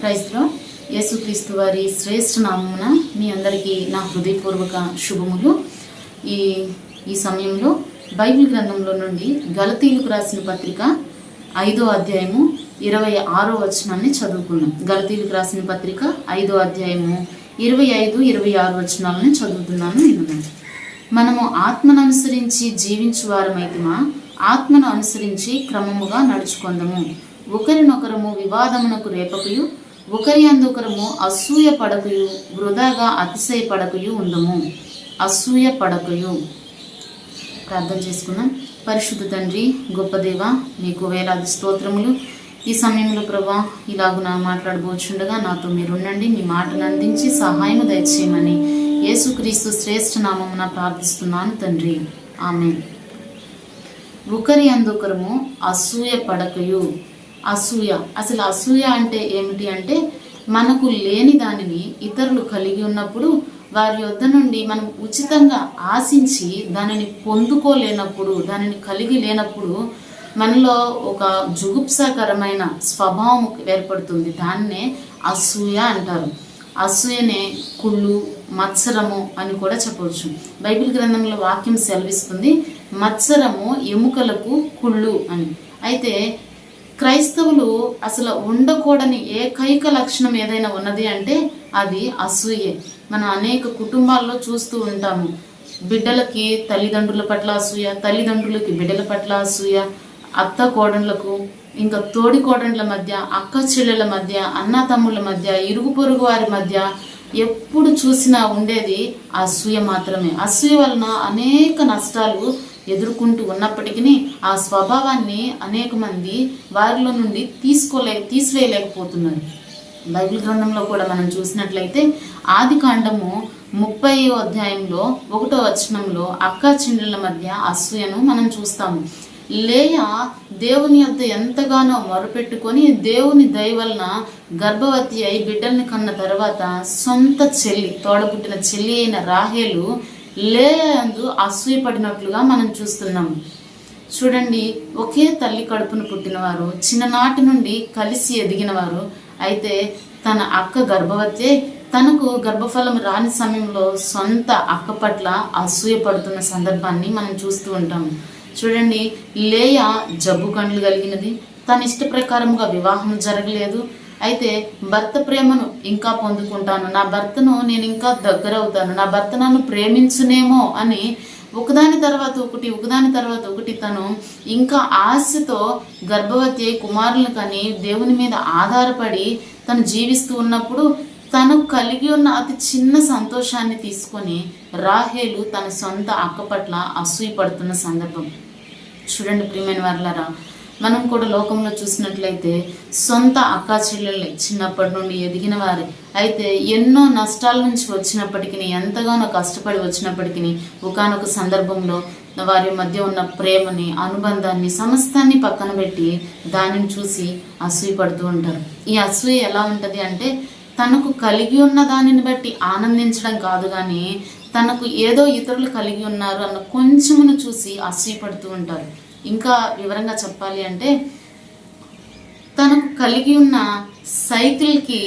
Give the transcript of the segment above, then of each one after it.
క్రైస్తవ యేసుక్రీస్తు వారి శ్రేష్ఠ నామమున మీ అందరికీ నా హృదయపూర్వక శుభములు. ఈ ఈ సమయంలో బైబిల్ గ్రంథంలో నుండి గలతీలకు రాసిన పత్రిక ఐదో అధ్యాయము ఇరవై ఆరో వచనాన్ని చదువుకున్నాం గలతీలకు రాసిన పత్రిక ఐదో అధ్యాయము ఇరవై ఐదు ఇరవై ఆరు వచనాలని చదువుతున్నాను నేను మనము ఆత్మను అనుసరించి జీవించు వారమైతమా? ఆత్మను అనుసరించి క్రమముగా నడుచుకుందాము. ఒకరినొకరము వివాదమునకు రేపకయు ఒకరి అందుకరము అసూయ పడకయు వృధాగా అతిశయ పడకయు ఉందము. అసూయ పడకయు. ప్రార్థన చేసుకున్నాం పరిశుద్ధ తండ్రి గొప్ప దేవ మీకు వేలాది స్తోత్రములు. ఈ సమయంలో ప్రభా ఇలాగున మాట్లాడబోచుండగా నాతో మీరుండండి మీ మాటను అందించి సహాయం దయచేయమని యేసుక్రీస్తు శ్రేష్ఠ నామమున ప్రార్థిస్తున్నాను తండ్రి. ఆమె ఒకరి అందుకరము అసూయ పడకయు. అసూయ. అసలు అసూయ అంటే ఏమిటి అంటే మనకు లేని దానిని ఇతరులు కలిగి ఉన్నప్పుడు వారి వద్ద నుండి మనం ఉచితంగా ఆశించి దానిని పొందుకోలేనప్పుడు దానిని కలిగి లేనప్పుడు మనలో ఒక జుగుప్సాకరమైన స్వభావం ఏర్పడుతుంది. దాన్నే అసూయ అంటారు. అసూయనే కుళ్ళు మత్సరము అని కూడా చెప్పవచ్చు. బైబిల్ గ్రంథంలో వాక్యం సెలవిస్తుంది మత్సరము ఎముకలకు కుళ్ళు అని. అయితే క్రైస్తవులు అసలు ఉండకూడని ఏకైక లక్షణం ఏదైనా ఉన్నది అంటే అది అసూయే. మనం అనేక కుటుంబాల్లో చూస్తూ ఉంటాము. బిడ్డలకి తల్లిదండ్రుల పట్ల అసూయ తల్లిదండ్రులకి బిడ్డల పట్ల అసూయ అత్త కోడళ్ళకు ఇంకా తోడి కోడళ్ళ మధ్య అక్క చెల్లెల మధ్య అన్న తమ్ముళ్ళ మధ్య ఇరుగు పొరుగు వారి మధ్య ఎప్పుడు చూసినా ఉండేది అసూయ మాత్రమే. అసూయ వలన అనేక నష్టాలు ఎదుర్కొంటూ ఉన్నప్పటికీ ఆ స్వభావాన్ని అనేక మంది వారిలో నుండి తీసుకోలే తీసివేయలేకపోతున్నారు. బైబిల్ గ్రంథంలో కూడా మనం చూసినట్లయితే ఆది కాండము ముప్పై అధ్యాయంలో ఒకటో వచనంలో అక్క చెల్లెల మధ్య అసూయను మనం చూస్తాము. లేయ దేవుని యొద్ద ఎంతగానో మొరపెట్టుకొని దేవుని దయ వలన గర్భవతి అయి బిడ్డల్ని కన్న తర్వాత సొంత చెల్లి తోడబుట్టిన చెల్లి అయిన రాహేలు లేయందు అసూయపడినట్లుగా మనం చూస్తున్నాం. చూడండి ఒకే తల్లి కడుపును పుట్టినవారు చిన్ననాటి నుండి కలిసి ఎదిగినవారు అయితే తన అక్క గర్భవతి తనకు గర్భఫలం రాని సమయంలో సొంత అక్క పట్ల అసూయపడుతున్న సందర్భాన్ని మనం చూస్తూ ఉంటాం. చూడండి లేయ జబ్బు కండ్లు కలిగినది? తన ఇష్ట ప్రకారముగా వివాహం జరగలేదు. అయితే భర్త ప్రేమను ఇంకా పొందుకుంటాను. నా భర్తను నేను ఇంకా దగ్గర అవుతాను నా భర్త నన్ను ప్రేమించునేమో అని ఒకదాని తర్వాత ఒకటి ఒకదాని తర్వాత ఒకటి తను ఇంకా ఆశతో గర్భవతి కుమారులు కానీ దేవుని మీద ఆధారపడి తను జీవిస్తూ ఉన్నప్పుడు తను కలిగి ఉన్న అతి చిన్న సంతోషాన్ని తీసుకొని రాహేలు తన సొంత అక్క పట్ల అసూయపడుతున్న సందర్భం. చూడండి ప్రియమైన వర్లరా మనం కూడా లోకంలో చూసినట్లయితే సొంత అక్కా చెల్లెళ్ళే చిన్నప్పటి నుండి ఎదిగిన వారే. అయితే ఎన్నో నష్టాల నుంచి వచ్చినప్పటికీ ఎంతగానో కష్టపడి వచ్చినప్పటికీ ఒకనొక సందర్భంలో వారి మధ్య ఉన్న ప్రేమని అనుబంధాన్ని సమస్తాన్ని పక్కన పెట్టి దానిని చూసి అసూయపడుతూ ఉంటారు. ఈ అసూయ ఎలా ఉంటుంది అంటే తనకు కలిగి ఉన్న దానిని బట్టి ఆనందించడం కాదు కానీ తనకు ఏదో ఇతరులు కలిగి ఉన్నారు అన్న కొంచెమును చూసి అసూయపడుతూ ఉంటారు. ఇంకా వివరంగా చెప్పాలి అంటే తనకు కలిగి ఉన్న సైకిల్కి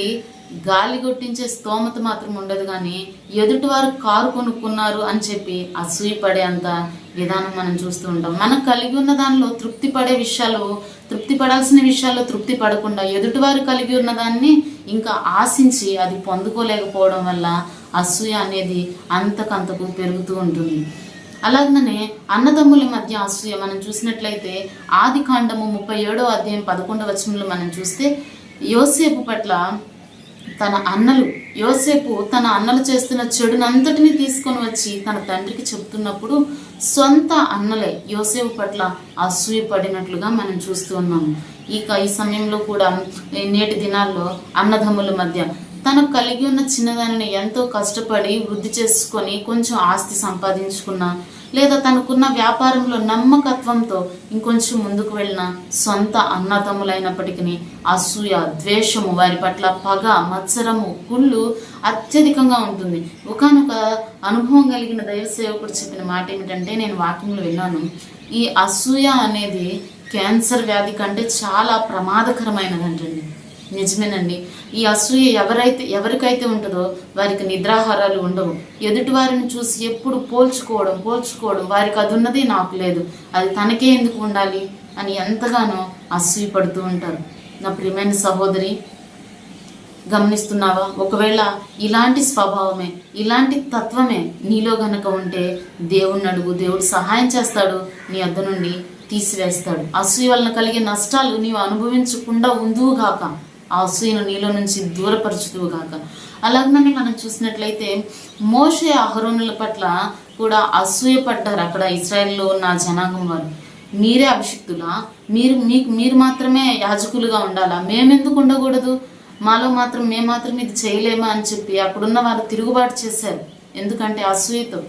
గాలి కొట్టించే స్తోమత మాత్రం ఉండదు కానీ ఎదుటివారు కారు కొనుక్కున్నారు అని చెప్పి అసూయపడే అంత విధానం మనం చూస్తూ ఉంటాం. మనకు కలిగి ఉన్న దానిలో తృప్తి పడే విషయాలు తృప్తి పడాల్సిన విషయాల్లో తృప్తి పడకుండా ఎదుటివారు కలిగి ఉన్న దాన్ని ఇంకా ఆశించి అది పొందుకోలేకపోవడం వల్ల అసూయ అనేది అంతకంతకు పెరుగుతూ ఉంటుంది. అలాగనే అన్నదమ్ముల మధ్య అసూయ మనం చూసినట్లయితే ఆది కాండము ముప్పై ఏడో అధ్యాయం పదకొండవ వచనంలో మనం చూస్తే యోసేపు పట్ల తన అన్నలు యోసేపు తన అన్నలు చేస్తున్న చెడునంతటిని తీసుకొని వచ్చి తన తండ్రికి చెప్తున్నప్పుడు సొంత అన్నలే యోసేపు పట్ల అసూయపడినట్లుగా మనం చూస్తూ ఉన్నాము. ఇక ఈ సమయంలో కూడా నేటి దినాల్లో అన్నదమ్ముల మధ్య తనకు కలిగి ఉన్న చిన్నదానిని ఎంతో కష్టపడి వృద్ధి చేసుకొని కొంచెం ఆస్తి సంపాదించుకున్న లేదా తనకున్న వ్యాపారంలో నమ్మకత్వంతో ఇంకొంచెం ముందుకు వెళ్ళిన సొంత అన్నతమ్ములైనప్పటికీ అసూయ ద్వేషము వారి పట్ల పగ మత్సరము కుళ్ళు అత్యధికంగా ఉంటుంది. ఒకనొక అనుభవం కలిగిన దైవ సేవకుడు చెప్పిన మాట ఏమిటంటే నేను వాకింగ్లో విన్నాను ఈ అసూయ అనేది క్యాన్సర్ వ్యాధి కంటే చాలా ప్రమాదకరమైనదంటండి. నిజమేనండి. ఈ అసూయ ఎవరైతే ఎవరికైతే ఉంటుందో వారికి నిద్రాహారాలు ఉండవు. ఎదుటి వారిని చూసి ఎప్పుడు పోల్చుకోవడం పోల్చుకోవడం వారికి అది ఉన్నది నాకు లేదు. అది తనకే ఎందుకు ఉండాలి అని ఎంతగానో అసూయ పడుతూ ఉంటారు. నా ప్రియమైన సహోదరి గమనిస్తున్నావా? ఒకవేళ ఇలాంటి స్వభావమే ఇలాంటి తత్వమే నీలో గనక ఉంటే దేవుణ్ణి అడుగు దేవుడు సహాయం చేస్తాడు నీ అద్ద నుండి తీసివేస్తాడు. అసూయ వలన కలిగే నష్టాలు నీవు అనుభవించకుండా ఉందువుగాక ఆ అసూయను నీలో నుంచి దూరపరచుతూ కాక అలాగనే మనం చూసినట్లయితే మోషే అహరోనుల పట్ల కూడా అసూయ పడ్డారు అక్కడ ఇస్రాయెల్లో ఉన్న జనాంగం వారు. మీరే అభిషిక్తులా? మీరు మీకు మీరు మాత్రమే యాజకులుగా ఉండాలా? మేమెందుకు ఉండకూడదు? మాలో మాత్రం మేము మాత్రం ఇది చేయలేమా అని చెప్పి అక్కడున్న వారు తిరుగుబాటు చేశారు. ఎందుకంటే అసూయతో.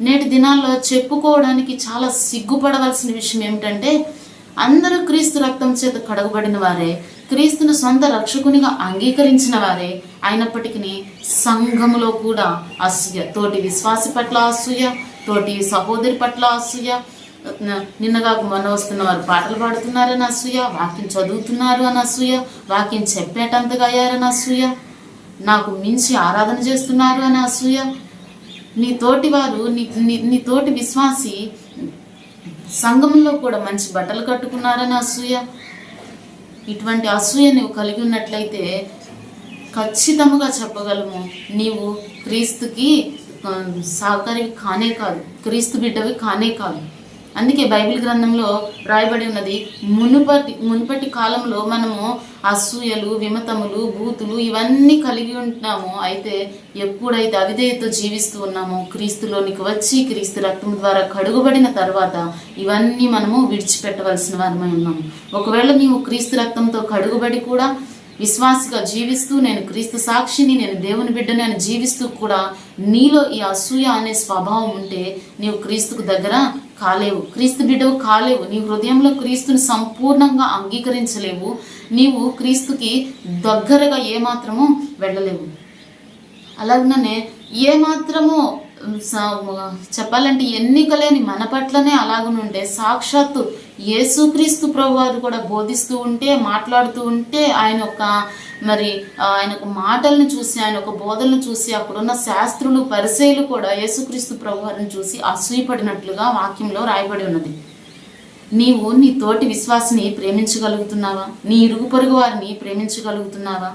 నేటి దినాల్లో చెప్పుకోవడానికి చాలా సిగ్గుపడవలసిన విషయం ఏమిటంటే అందరూ క్రీస్తు రక్తం చేత కడగబడిన వారే క్రీస్తును సొంత రక్షకునిగా అంగీకరించిన వారే అయినప్పటికీ సంఘములో కూడా అసూయ. తోటి విశ్వాసి పట్ల అసూయ తోటి సహోదరి పట్ల అసూయ నిన్నగా మొన్న వస్తున్న వారు పాటలు పాడుతున్నారని అసూయ వాక్యం చదువుతున్నారు అని అసూయ వాక్యం చెప్పేటంతగా అయ్యారని అసూయ నాకు మించి ఆరాధన చేస్తున్నారు అని అసూయ. నీ తోటి వారు నీ నీ- నీ తోటి విశ్వాసి సంఘంలో కూడా మంచి బట్టలు కట్టుకున్నారని అసూయ. ఇటువంటి అసూయ నువ్వు కలిగి ఉన్నట్లయితే ఖచ్చితంగా చెప్పగలము. నీవు క్రీస్తుకి సహకారి కానే కాదు. క్రీస్తు బిడ్డవి కానే కాదు. అందుకే బైబిల్ గ్రంథంలో రాయబడి ఉన్నది మునుపటి మునుపటి కాలంలో మనము అసూయలు విమతములు భూతులు ఇవన్నీ కలిగి ఉంటున్నాము అయితే ఎప్పుడైతే అవిధేయతో జీవిస్తూ ఉన్నామో క్రీస్తులోనికి వచ్చి క్రీస్తు రక్తం ద్వారా కడుగుబడిన తర్వాత ఇవన్నీ మనము విడిచిపెట్టవలసిన వారమై ఉన్నాము ఒకవేళ నీవు క్రీస్తు రక్తంతో కడుగుబడి కూడా విశ్వాసిగా జీవిస్తూ నేను క్రీస్తు సాక్షిని నేను దేవుని బిడ్డని అని జీవిస్తూ కూడా నీలో ఈ అసూయ అనే స్వభావం ఉంటే నీవు క్రీస్తుకు దగ్గర కాలేవు. క్రీస్తు బిడ్డవు కాలేవు. నీ హృదయంలో క్రీస్తుని సంపూర్ణంగా అంగీకరించలేవు. నీవు క్రీస్తుకి దగ్గరగా ఏమాత్రము వెళ్ళలేవు. అలాగనే ఏమాత్రము చెప్పాలంటే ఎన్నిక లేని మన పట్లనే అలాగనుంటే సాక్షాత్తు యేసుక్రీస్తు ప్రభు వారు కూడా బోధిస్తూ ఉంటే మాట్లాడుతూ ఉంటే ఆయన యొక్క మరి ఆయన యొక్క మాటలను చూసి ఆయన యొక్క బోధలను చూసి అక్కడున్న శాస్త్రులు పరిచయులు కూడా యేసుక్రీస్తు ప్రభు వారిని చూసి అసూయపడినట్లుగా వాక్యంలో రాయబడి ఉన్నది. నీవు నీ తోటి విశ్వాసిని ప్రేమించగలుగుతున్నావా? నీ ఇరుగు పొరుగు వారిని ప్రేమించగలుగుతున్నావా?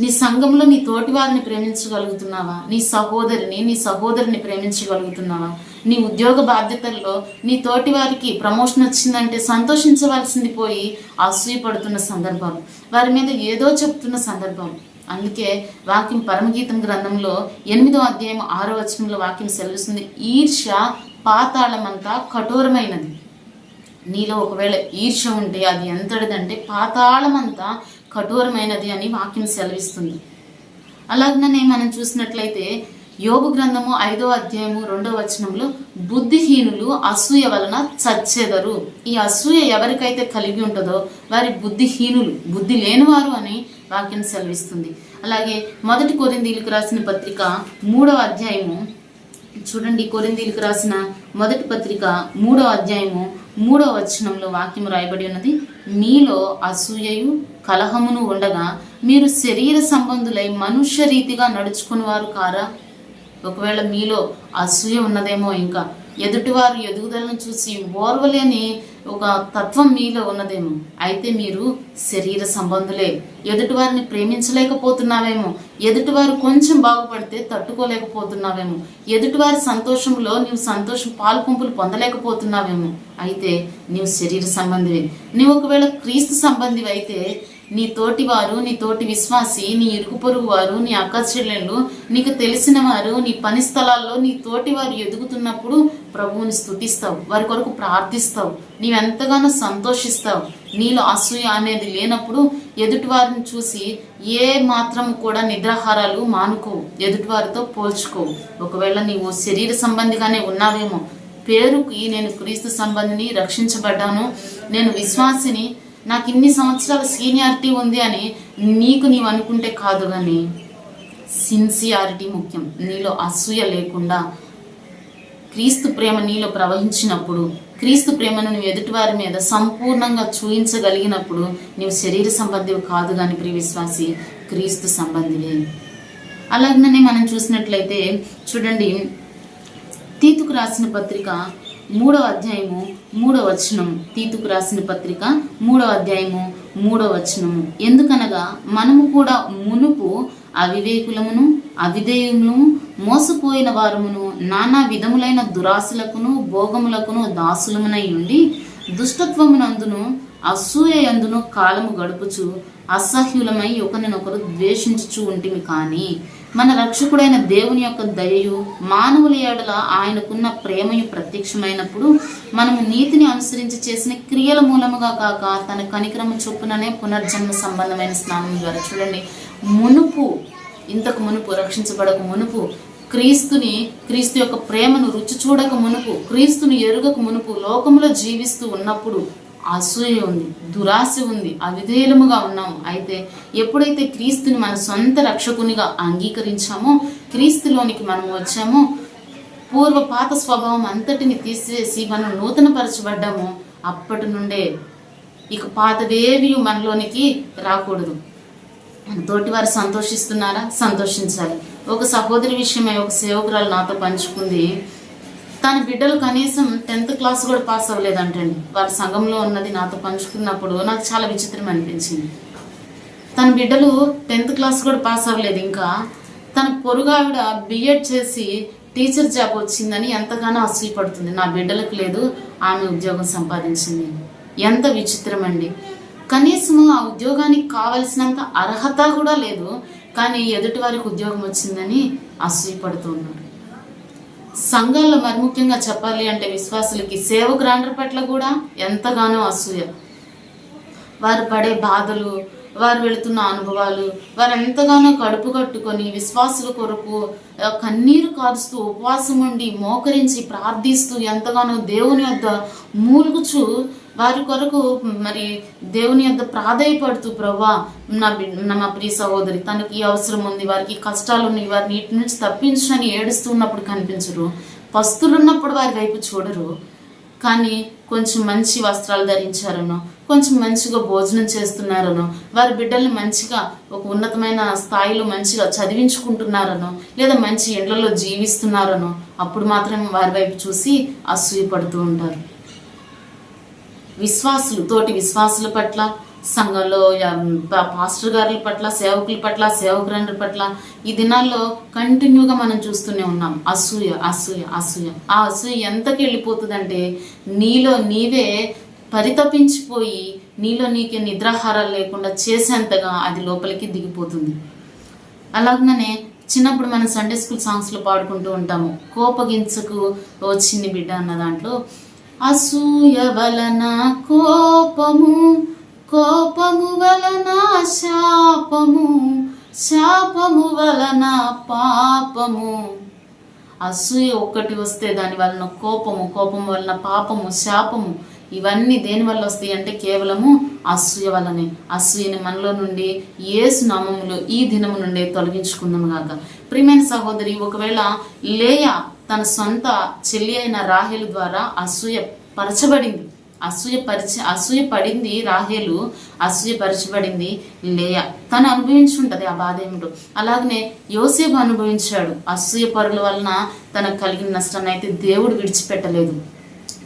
నీ సంఘంలో నీ తోటి వారిని ప్రేమించగలుగుతున్నావా? నీ సహోదరిని నీ సహోదరిని ప్రేమించగలుగుతున్నావా? నీ ఉద్యోగ బాధ్యతల్లో నీ తోటి వారికి ప్రమోషన్ వచ్చిందంటే సంతోషించవలసింది పోయి అసూయపడుతున్న సందర్భాలు వారి మీద ఏదో చెప్తున్న సందర్భాలు అందుకే వాక్యం పరమగీతం గ్రంథంలో ఎనిమిదో అధ్యాయం ఆరో వచనంలో వాక్యం సెలవుస్తుంది. ఈర్ష్య పాతాళమంతా కఠోరమైనది. నీలో ఒకవేళ ఈర్ష ఉంటే అది ఎంతటిదంటే పాతాళమంతా కఠోరమైనది అని వాక్యం సెలవిస్తుంది. అలాగనే మనం చూసినట్లయితే యోగు గ్రంథము ఐదో అధ్యాయము రెండో వచనంలో బుద్ధిహీనులు అసూయ వలన చచ్చెదరు. ఈ అసూయ ఎవరికైతే కలిగి ఉంటుందో వారి బుద్ధిహీనులు బుద్ధి లేనివారు అని వాక్యం సెలవిస్తుంది. అలాగే మొదటి కొరిందీలకు రాసిన పత్రిక మూడవ అధ్యాయము చూడండి కొరిందీలకు రాసిన మొదటి పత్రిక మూడో అధ్యాయము మూడవ వచనంలో వాక్యం రాయబడి ఉన్నది మీలో అసూయయు కలహమును ఉండగా మీరు శరీర సంబంధులై మనుష్య రీతిగా నడుచుకుని వారు కారా? ఒకవేళ మీలో అసూయ ఉన్నదేమో ఇంకా ఎదుటివారు ఎదుగుదలను చూసి ఓర్వలేని ఒక తత్వం మీలో ఉన్నదేమో అయితే మీరు శరీర సంబంధులే. ఎదుటివారిని ప్రేమించలేకపోతున్నావేమో ఎదుటివారు కొంచెం బాగుపడితే తట్టుకోలేకపోతున్నావేమో ఎదుటివారి సంతోషంలో నీవు సంతోషం పాల్పంపులు పొందలేకపోతున్నావేమో అయితే నీవు శరీర సంబంధివి. నీవు ఒకవేళ క్రీస్తు సంబంధివి అయితే నీ తోటి వారు నీ తోటి విశ్వాసి నీ ఇరుకు పొరుగు వారు నీ అక్క చెల్లెళ్ళు నీకు తెలిసిన వారు నీ పని స్థలాల్లో నీ తోటి వారు ఎదుగుతున్నప్పుడు ప్రభువుని స్థుతిస్తావు వారి కొరకు ప్రార్థిస్తావు నీవెంతగానో సంతోషిస్తావు. నీలో అసూయ అనేది లేనప్పుడు ఎదుటివారిని చూసి ఏ మాత్రం కూడా నిద్రాహారాలు మానుకోవు ఎదుటివారితో పోల్చుకోవు. ఒకవేళ నీవు శరీర సంబంధిగానే ఉన్నావేమో పేరుకి నేను క్రీస్తు సంబంధిని రక్షించబడ్డాను నేను విశ్వాసిని నాకు ఇన్ని సంవత్సరాల సీనియారిటీ ఉంది అని నీకు నీవు అనుకుంటే కాదు కానీ సిన్సియారిటీ ముఖ్యం. నీలో అసూయ లేకుండా క్రీస్తు ప్రేమ నీలో ప్రవహించినప్పుడు క్రీస్తు ప్రేమను నువ్వు ఎదుటివారి మీద సంపూర్ణంగా చూయించగలిగినప్పుడు నీవు శరీర సంబంధివి కాదు కానీ ప్రియ విశ్వాసి క్రీస్తు సంబంధివే. అలాగనే మనం చూసినట్లయితే చూడండి తీతుకు రాసిన పత్రిక మూడవ అధ్యాయము మూడవ వచనం తీతుకు రాసిన పత్రిక మూడవ అధ్యాయము మూడవ వచనము. ఎందుకనగా మనము కూడా మునుపు అవివేకులమును అవిధేయమును మోసపోయిన వారమును నానా విధములైన దురాశలకును భోగములకును దాసులమునై ఉండి దుష్టత్వమునందును అసూయందును కాలము గడుపుచు అసహ్యులమై ఒకరినొకరు ద్వేషించుచు ఉంటిమి కానీ మన రక్షకుడైన దేవుని యొక్క దయయు మానవుల ఏడల ఆయనకున్న ప్రేమయు ప్రత్యక్షమైనప్పుడు మనము నీతిని అనుసరించి చేసిన క్రియల మూలముగా కాక తన కనిక్రమ చొప్పుననే పునర్జన్మ సంబంధమైన స్నానం ద్వారా చూడండి. మునుపు ఇంతకు మునుపు రక్షించబడక మునుపు క్రీస్తుని క్రీస్తు యొక్క ప్రేమను రుచి చూడక మునుపు క్రీస్తుని ఎరుగక మునుపు లోకంలో జీవిస్తూ ఉన్నప్పుడు అసూయ ఉంది దురాశ ఉంది అవిధేయులముగా ఉన్నాము. అయితే ఎప్పుడైతే క్రీస్తుని మన సొంత రక్షకునిగా అంగీకరించామో క్రీస్తులోనికి మనం వచ్చామో పూర్వ పాత స్వభావం అంతటిని తీసివేసి మనం నూతనపరచబడ్డాము అప్పటి నుండే ఇక పాతవేవి మనలోనికి రాకూడదు. మన తోటి వారు సంతోషిస్తున్నారా? సంతోషించాలి. ఒక సహోదరి విషయమై ఒక సేవకురాలు నాతో పంచుకుంది తన బిడ్డలు కనీసం టెన్త్ క్లాస్ కూడా పాస్ అవ్వలేదంటండి. వారి సంఘంలో ఉన్నది నాతో పంచుకున్నప్పుడు నాకు చాలా విచిత్రం అనిపించింది. తన బిడ్డలు టెన్త్ క్లాస్ కూడా పాస్ అవ్వలేదు. ఇంకా తన పొరుగావిడ బిఎడ్ చేసి టీచర్ జాబ్ వచ్చిందని ఎంతగానో అసూయపడుతుంది నా బిడ్డలకు లేదు ఆమె ఉద్యోగం సంపాదించింది. ఎంత విచిత్రం అండి. కనీసం ఆ ఉద్యోగానికి కావలసినంత అర్హత కూడా లేదు. కానీ ఎదుటి వారికి ఉద్యోగం వచ్చిందని అసూయపడుతూ ఉన్నారు. సంఘాల్లో మరి ముఖ్యంగా చెప్పాలి అంటే విశ్వాసులకి సేవకురాండ్ర పట్ల కూడా ఎంతగానో అసూయ. వారు పడే బాధలు వారు వెళుతున్న అనుభవాలు వారు ఎంతగానో కడుపు కట్టుకొని విశ్వాసుల కొరకు కన్నీరు కారుస్తూ ఉపవాసం ఉండి మోకరించి ప్రార్థిస్తూ ఎంతగానో దేవుని యొద్ద మూలుగుచు వారి కొరకు మరి దేవుని యొక్క ప్రాధాయపడుతూ ప్రభా నా నా మా ప్రియ సహోదరి తనకి అవసరం ఉంది వారికి కష్టాలు ఉన్నాయి వారిని నీటి నుంచి తప్పించని ఏడుస్తున్నప్పుడు కనిపించరు కనిపించరు. పస్తులున్నప్పుడు వారి వైపు చూడరు. కానీ కొంచెం మంచి వస్త్రాలు ధరించారనో కొంచెం మంచిగా భోజనం చేస్తున్నారనో వారి బిడ్డల్ని మంచిగా ఒక ఉన్నతమైన స్థాయిలో మంచిగా చదివించుకుంటున్నారనో లేదా మంచి ఇండ్లలో జీవిస్తున్నారనో అప్పుడు మాత్రం వారి వైపు చూసి అసూయపడుతూ ఉంటారు. విశ్వాసులు తోటి విశ్వాసుల పట్ల సంఘంలో యా- పా- పాస్టర్ గారుల పట్ల సేవకుల పట్ల సేవకురాండ్ర పట్ల ఈ దినాల్లో కంటిన్యూగా మనం చూస్తూనే ఉన్నాం. అసూయ అసూయ అసూయ. ఆ అసూయ ఎంతకి వెళ్ళిపోతుందంటే నీలో నీవే పరితపించిపోయి నీలో నీకే నిద్రాహారాలు లేకుండా చేసేంతగా అది లోపలికి దిగిపోతుంది. అలాగనే చిన్నప్పుడు మనం సండే స్కూల్ సాంగ్స్లో పాడుకుంటూ ఉంటాము. కోపగించకు వచ్చింది బిడ్డ అన్న దాంట్లో అసూయ వలన కోపము కోపము వలన శాపము శాపము వలన పాపము. అసూయ ఒక్కటి వస్తే దాని వలన కోపము కోపం వలన పాపము శాపము. ఇవన్నీ దేని వల్ల వస్తాయి అంటే కేవలము అసూయ వలనే. అసూయని మనలో నుండి ఏసు నామములో ఈ దినము నుండి తొలగించుకుందాము గాక. ప్రియమైన సహోదరి ఒకవేళ లేయ తన సొంత చెల్లి అయిన రాహేలు ద్వారా అసూయ పరచబడింది. అసూయ అసూయపడింది అసూయ పడింది రాహేలు అసూయ పరచబడింది లేయ తను అనుభవించుంటది ఆ బాధ ఏమిటో అలాగనే యోసేపు అనుభవించాడు. అసూయ పరుల వలన తనకు కలిగిన నష్టాన్ని అయితే దేవుడు విడిచిపెట్టలేదు.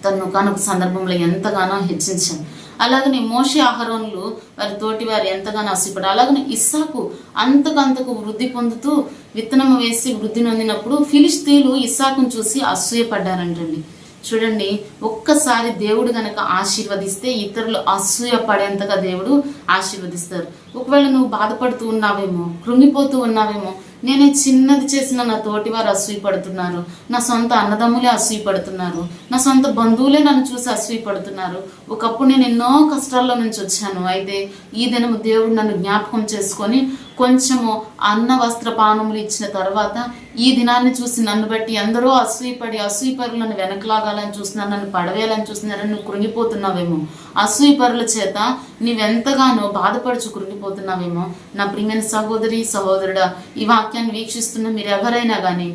తను కనుక సందర్భంలో ఎంతగానో హెచ్చించాను అలాగనే మోషే ఆహారంలో వారి తోటి వారు ఎంతగానో ఆశపడారు అలాగనే ఇస్సాకు అంతకంతకు వృద్ధి పొందుతూ విత్తనం వేసి వృద్ధి నొందినప్పుడు ఫిలిస్తీన్లు ఇస్సాకును చూసి అసూయపడ్డారంటండి. చూడండి ఒక్కసారి దేవుడు గనక ఆశీర్వదిస్తే ఇతరులు అసూయ పడేంతగా దేవుడు ఆశీర్వదిస్తారు. ఒకవేళ నువ్వు బాధపడుతూ ఉన్నావేమో కృంగిపోతూ ఉన్నావేమో నేనే చిన్నది చేసిన నా తోటి వారు అసూయపడుతున్నారు. నా సొంత అన్నదమ్ములే అసూయపడుతున్నారు. నా సొంత బంధువులే నన్ను చూసి అసూయపడుతున్నారు. ఒకప్పుడు నేను ఎన్నో కష్టాల్లో నుంచి వచ్చాను. అయితే ఈ దినము దేవుడు నన్ను జ్ఞాపకం చేసుకొని కొంచెము అన్న వస్త్ర పానములు ఇచ్చిన తర్వాత ఈ దినాన్ని చూసి నన్ను బట్టి ఎందరో అసూయపడి అసూయపరులను వెనకలాగాలని చూస్తున్నారు నన్ను పడవేయాలని చూస్తున్నారని నువ్వు కృంగిపోతున్నావేమో. అసూయపరుల చేత నీవెంతగానో బాధపడుచు కృంగిపోతున్నావేమో. నా ప్రియమైన సహోదరి సహోదరుడా ఈ వాక్యాన్ని వీక్షిస్తున్న మీరు ఎవరైనా కానీ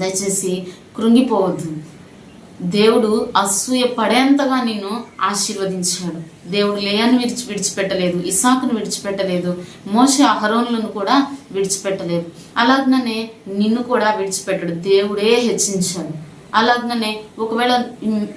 దయచేసి కృంగిపోవద్దు. దేవుడు అసూయ పడేంతగా నిన్ను ఆశీర్వదించాడు. దేవుడు లేయని విడిచి విడిచిపెట్టలేదు ఇసాకును విడిచిపెట్టలేదు మోసే అహరోన్లను కూడా విడిచిపెట్టలేదు. అలాగనే నిన్ను కూడా విడిచిపెట్టడు. దేవుడే హెచ్చించాడు. అలాగనే ఒకవేళ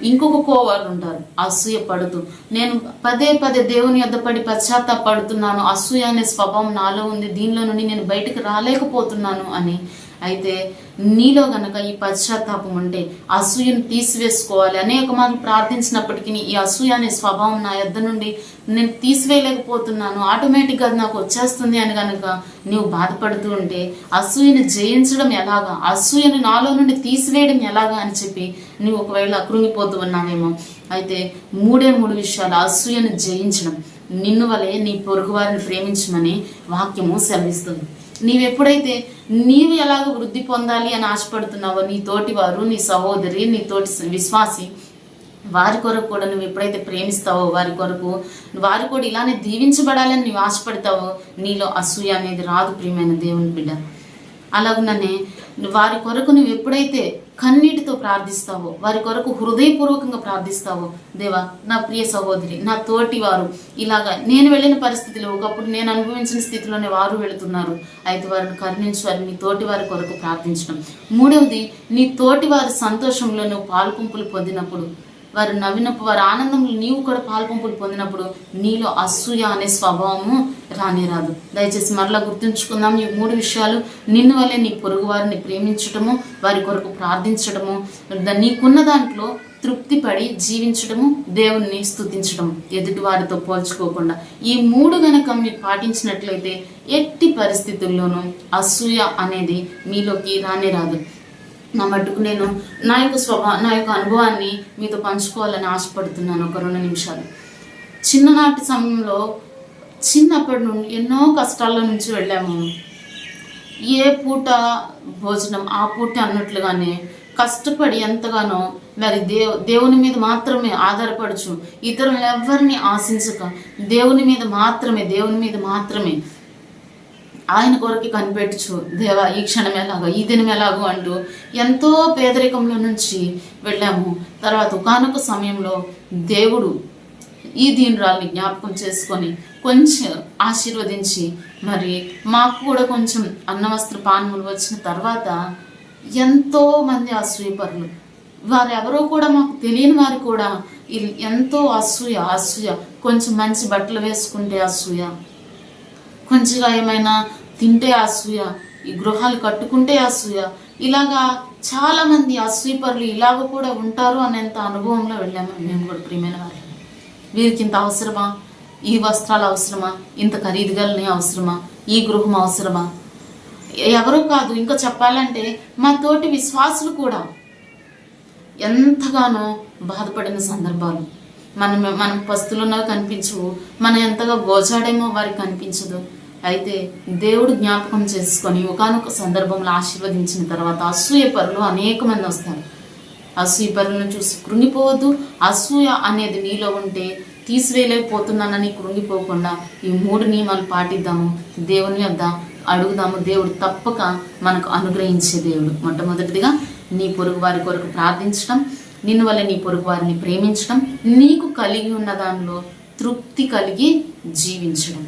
ఇంకొక కోవారు ఉంటారు. అసూయ పడుతూ. నేను పదే పదే దేవుని యొద్ద పడి పశ్చాత్తాపడుతున్నాను. అసూయ అనే స్వభావం నాలో ఉంది. దీనిలో నుండి నేను బయటకు రాలేకపోతున్నాను అని అయితే నీలో గనక ఈ పశ్చాత్తాపం ఉంటే అసూయను తీసివేసుకోవాలి. అనేక మార్లు ప్రార్థించినప్పటికీ ఈ అసూయ అనే స్వభావం నా యొద్ద నుండి నేను తీసివేయలేకపోతున్నాను. ఆటోమేటిక్గా అది నాకు వచ్చేస్తుంది అని కనుక నీవు బాధపడుతూ ఉంటే అసూయను జయించడం ఎలాగా? అసూయను నాలో నుండి తీసివేయడం ఎలాగా అని చెప్పి నువ్వు ఒకవేళ కృంగిపోతూ ఉన్నావేమో. అయితే మూడే మూడు విషయాలు అసూయను జయించడం. నిన్ను వలె నీ పొరుగు వారిని ప్రేమించమని వాక్యము సెలవిస్తుంది. నీవెప్పుడైతే నీవు ఎలాగ వృద్ధి పొందాలి అని ఆశపడుతున్నావో నీ తోటి వారు నీ సహోదరి నీ తోటి విశ్వాసి వారి కొరకు కూడా నువ్వు ఎప్పుడైతే ప్రేమిస్తావో వారి కొరకు వారు కూడా ఇలానే దీవించబడాలని నువ్వు ఆశపడతావో నీలో అసూయ అనేది రాదు ప్రియమైన దేవుని బిడ్డ. అలాగుననే వారి కొరకు నువ్వు ఎప్పుడైతే కన్నీటితో ప్రార్థిస్తావో వారి కొరకు హృదయపూర్వకంగా ప్రార్థిస్తావో దేవా నా ప్రియ సహోదరి నా తోటి వారు ఇలాగా నేను వెళ్ళిన పరిస్థితిలో ఒకప్పుడు నేను అనుభవించిన స్థితిలోనే వారు వెళుతున్నారు. అయితే వారిని కరుణించు వారి నీ తోటి వారి కొరకు ప్రార్థించడం. మూడవది నీ తోటి వారి సంతోషంలో నువ్వు పాల్పంపులు పొందినప్పుడు వారు నవ్వినప్పుడు వారి ఆనందంలో నీవు కూడా పాల్పంపులు పొందినప్పుడు నీలో అసూయ అనే స్వభావము రానే రాదు. దయచేసి మరలా గుర్తుంచుకుందాం ఈ మూడు విషయాలు నిన్ను వల్లే నీ పొరుగు వారిని ప్రేమించటము వారి కొరకు ప్రార్థించటము నీకున్న దాంట్లో తృప్తి పడి జీవించడము దేవుణ్ణి స్తుతించడం ఎదుటి వారితో పోల్చుకోకుండా. ఈ మూడు గనక మీరు పాటించినట్లయితే ఎట్టి పరిస్థితుల్లోనూ అసూయ అనేది మీలోకి రానే రాదు. నా మట్టుకు నేను నా యొక్క స్వభా నా యొక్క అనుభవాన్ని మీతో పంచుకోవాలని ఆశపడుతున్నాను ఒక రెండు నిమిషాలు. చిన్ననాటి సమయంలో చిన్నప్పటి నుండి ఎన్నో కష్టాల నుంచి వెళ్ళాము. ఏ పూట భోజనం ఆ పూట అన్నట్లుగానే కష్టపడి ఎంతగానో మరి దేవు దేవుని మీద మాత్రమే ఆధారపడచ్చు ఇతరులను ఎవరిని ఆశించక దేవుని మీద మాత్రమే దేవుని మీద మాత్రమే ఆయన కొరకి కనిపెట్టచ్చు దేవా ఈ క్షణం ఎలాగో ఈ దినం ఎలాగో అంటూ ఎంతో పేదరికంలో నుంచి వెళ్ళాము. తర్వాత ఒకనొక సమయంలో దేవుడు ఈ దీనురాల్ని జ్ఞాపకం చేసుకొని కొంచెం ఆశీర్వదించి మరి మాకు కూడా కొంచెం అన్నవస్త్ర పానములు వచ్చిన తర్వాత ఎంతో మంది అసూయపరులు వారెవరో కూడా మాకు తెలియని వారు కూడా ఎంతో అసూయ అసూయ కొంచెం మంచి బట్టలు వేసుకుంటే అసూయ కొంచెంగా ఏమైనా తింటే అసూయ ఈ గృహాలు కట్టుకుంటే అసూయ ఇలాగా చాలా మంది అసూయపరులు ఇలాగ కూడా ఉంటారు అనేంత అనుభవంలో వెళ్ళాము మేము కూడా ప్రియమైన వారి. వీరికి ఇంత అవసరమా? ఈ వస్త్రాలు అవసరమా? ఇంత ఖరీదుగలని అవసరమా? ఈ గృహం అవసరమా? ఎవరో కాదు ఇంకా చెప్పాలంటే మా తోటి విశ్వాసులు కూడా ఎంతగానో బాధపడిన సందర్భాలు. మనం మనం పస్తులున్నా కనిపించవు. మనం ఎంతగా గోజాడేమో వారికి కనిపించదు. అయితే దేవుడు జ్ఞాపకం చేసుకొని ఒకనొక సందర్భంలో ఆశీర్వదించిన తర్వాత అసూయ పరులు అనేక మంది వస్తారు. అసూయ పరులను చూసి కృంగిపోవద్దు. అసూయ అనేది నీలో ఉంటే తీసివేయలేకపోతున్నానని కృంగిపోకుండా ఈ మూడు నియమాలు పాటిద్దాము. దేవుని వద్ద అడుగుదాము. దేవుడు తప్పక మనకు అనుగ్రహించే దేవుడు. మొట్టమొదటిదిగా నీ పొరుగు వారి కొరకు ప్రార్థించడం నిన్ను వల్ల నీ పొరుగు వారిని ప్రేమించడం నీకు కలిగి ఉన్న దానిలో తృప్తి కలిగి జీవించడం.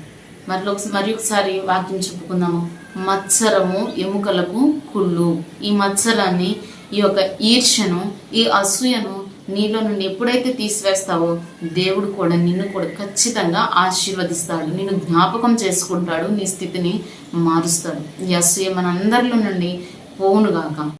మరొక మరి ఒకసారి వాక్యం చెప్పుకుందాము. మత్సరము ఎముకలకు కుళ్ళు. ఈ మత్సరాన్ని ఈ యొక్క ఈర్ష్యను ఈ అసూయను నీలో నుండి ఎప్పుడైతే తీసివేస్తావో దేవుడు కూడా నిన్ను కూడా ఖచ్చితంగా ఆశీర్వదిస్తాడు. నిన్ను జ్ఞాపకం చేసుకుంటాడు నీ స్థితిని మారుస్తాడు. ఈ అసూయ మనందరిలో నుండి పోనుగాక